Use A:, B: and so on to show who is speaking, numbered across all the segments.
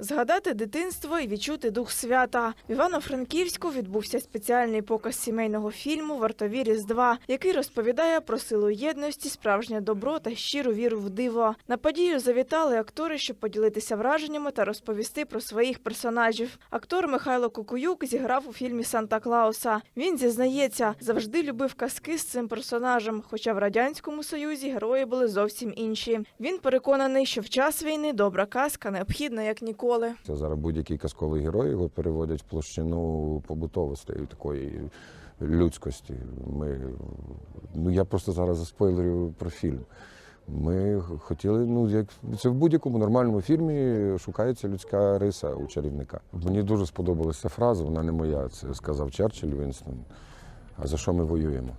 A: Згадати дитинство і відчути дух свята. В Івано-Франківську відбувся спеціальний показ сімейного фільму Вартові Різдва, який розповідає про силу єдності, справжнє добро та щиру віру в диво. На подію завітали актори, щоб поділитися враженнями та розповісти про своїх персонажів. Актор Михайло Кукуюк зіграв у фільмі Санта Клауса. Він зізнається, завжди любив казки з цим персонажем, хоча в радянському союзі герої були зовсім інші. Він переконаний, що в час війни добра казка необхідна як ніколи.
B: Це зараз будь-який казковий герой його переводять в площину побутовості і такої людськості. Ми, ну я просто зараз заспойлерю про фільм. Ми хотіли, ну як це в будь-якому нормальному фільмі шукається людська риса у чарівника. Мені дуже сподобалася фраза, вона не моя. Це сказав Черчилль Вінстон. А за що ми воюємо?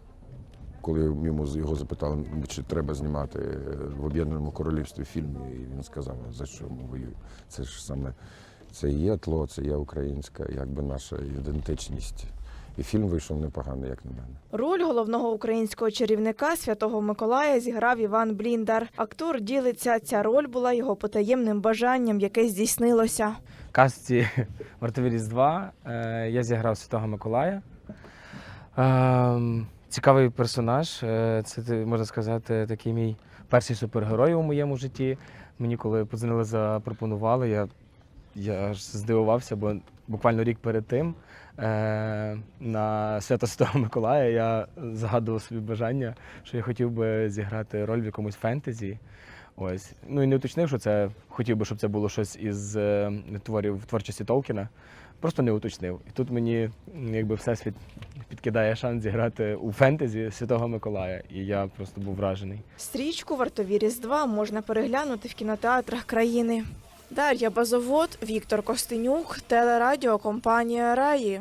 B: Коли йому його запитали, чи треба знімати в Об'єднаному Королівстві фільм, і він сказав, за що ми воюємо. Це ж саме це є тло, це є українська, якби наша ідентичність. І фільм вийшов непоганий, як на мене.
A: Роль головного українського чарівника Святого Миколая зіграв Іван Бліндар. Актор ділиться, ця роль була його потаємним бажанням, яке здійснилося.
C: казці Вартові Різдва е, я зіграв Святого Миколая. Цікавий персонаж. Е, Це можна сказати такий мій перший супергерой у моєму житті. Мені коли подзвонили, запропонували, я, я аж здивувався, бо буквально рік перед тим е, на свято Святого Миколая я згадував собі бажання, що я хотів би зіграти роль в якомусь фентезі. Ось. Ну і не уточнив, що це хотів би, щоб це було щось із е, творів творчості Толкіна. Просто не уточнив. І тут мені якби всесвіт підкидає шанс зіграти у фентезі Святого Миколая. І я просто був вражений.
A: Стрічку Вартові Різдва можна переглянути в кінотеатрах країни. Дар'я Базовод, Віктор Костенюк, телерадіокомпанія Раї.